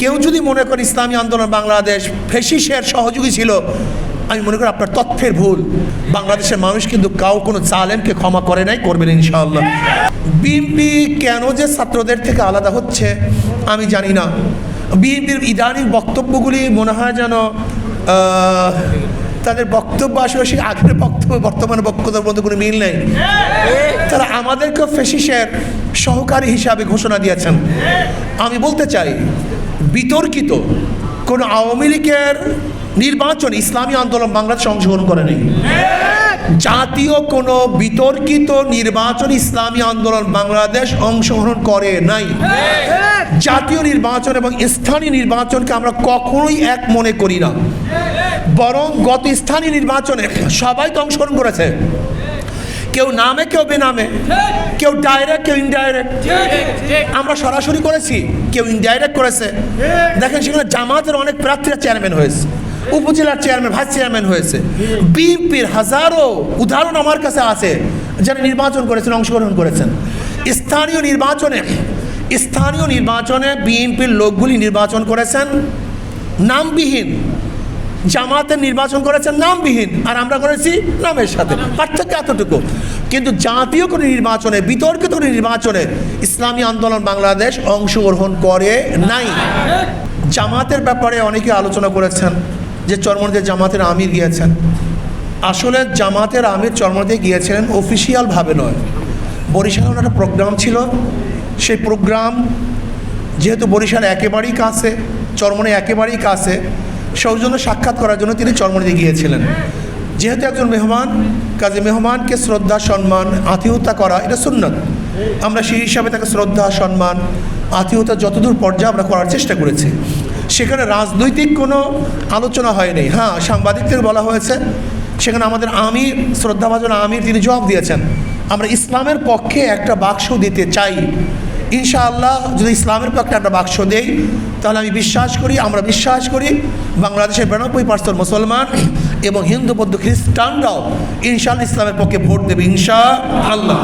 কেউ যদি মনে করে ইসলামী আন্দোলন বাংলাদেশ ফেসিসের সহযোগী ছিল, আমি মনে করি আপনার তথ্যের ভুল। বাংলাদেশের মানুষ কিন্তু কাউ কোনো জালেমকে ক্ষমা করে নাই, করবেন ইনশাআল্লাহ। বিএনপি কেন যে ছাত্রদের থেকে আলাদা হচ্ছে, আমি জানি না। বিএনপির ইদানিং বক্তব্যগুলি মনে হয় যেন তাদের বক্তব্য সেই আগের বক্তব্য, বর্তমান বক্তব্যের মধ্যে কোনো মিল নেই। তারা আমাদেরকে ফেসিসের সহকারী হিসাবে ঘোষণা দিয়েছেন। আমি বলতে চাই বিতর্কিত। কোনো আওয়ামী লীগের নির্বাচন, ইসলামী আন্দোলন বাংলাদেশে অংশগ্রহণ করে করেনি জাতীয় কোনো বিতর্কিত নির্বাচন, ইসলামী আন্দোলন বাংলাদেশ অংশগ্রহণ করে নাই। জাতীয় নির্বাচন এবং স্থানীয় নির্বাচনকে আমরা কখনোই এক মনে করি না। বরং গত স্থানীয় নির্বাচনে সবাই তো অংশগ্রহণ করেছে। কেউ নামে, কেউ বেনামে। কেউ ডাইরেক্ট কেউ ইনডাইরেক্ট আমরা সরাসরি করেছি, কেউ ইনডাইরেক্ট করেছে। দেখেন সেখানে জামাতের অনেক প্রার্থীরা চেয়ারম্যান হয়েছে। উপজেলার চেয়ারম্যান ভাইস চেয়ারম্যান হয়েছে। বিএনপির হাজারো উদাহরণ আমার কাছে আছে, যারা নির্বাচন করেছেন, অংশগ্রহণ করেছেন। স্থানীয় নির্বাচনে স্থানীয় নির্বাচনে বিএনপির লোকগুলি নির্বাচন করেছেন। নামবিহীন। জামাতের নির্বাচন করেছেন নামবিহীন, আর আমরা করেছি নামের সাথে, পার্থক্য এতটুকু। কিন্তু জাতীয় কোনো নির্বাচনে, বিতর্কিত কোনো নির্বাচনে ইসলামী আন্দোলন বাংলাদেশ অংশগ্রহণ করে নাই। জামাতের ব্যাপারে অনেকে আলোচনা করেছেন যে চরমনদের জামাতের আমির গিয়েছেন। আসলে জামাতের আমির চরমনদে গিয়েছিলেন অফিসিয়ালভাবে নয়। বরিশালে একটা প্রোগ্রাম ছিল। সেই প্রোগ্রাম যেহেতু বরিশাল একেবারেই কাছে চরমনে একেবারেই কাছে সৌজন্য সাক্ষাৎ করার জন্য তিনি চরমনে গিয়েছিলেন। যেহেতু একজন মেহমান, কাজে মেহমানকে শ্রদ্ধা, সম্মান, আতিথ্যতা করা এটা সুন্নত। আমরা সেই হিসাবে তাকে শ্রদ্ধা, সম্মান, আতিথ্যতা যতদূর পর্যায়ে আমরা করার চেষ্টা করেছি। সেখানে রাজনৈতিক কোনো আলোচনা হয়নি হ্যাঁ সাংবাদিকদের বলা হয়েছে, সেখানে আমাদের আমির, শ্রদ্ধাভাজন আমির তিনি জবাব দিয়েছেন, আমরা ইসলামের পক্ষে একটা বাক্স দিতে চাই। ইনশাআল্লাহ যদি ইসলামের পক্ষে একটা বাক্স দেই, তাহলে আমি বিশ্বাস করি, আমরা বিশ্বাস করি বাংলাদেশের বিরানব্বই পার্সেন্ট মুসলমান এবং হিন্দু, বৌদ্ধ, খ্রিস্টানরাও ইনশাআল্লাহ ইসলামের পক্ষে ভোট দেবে ইনশা আল্লাহ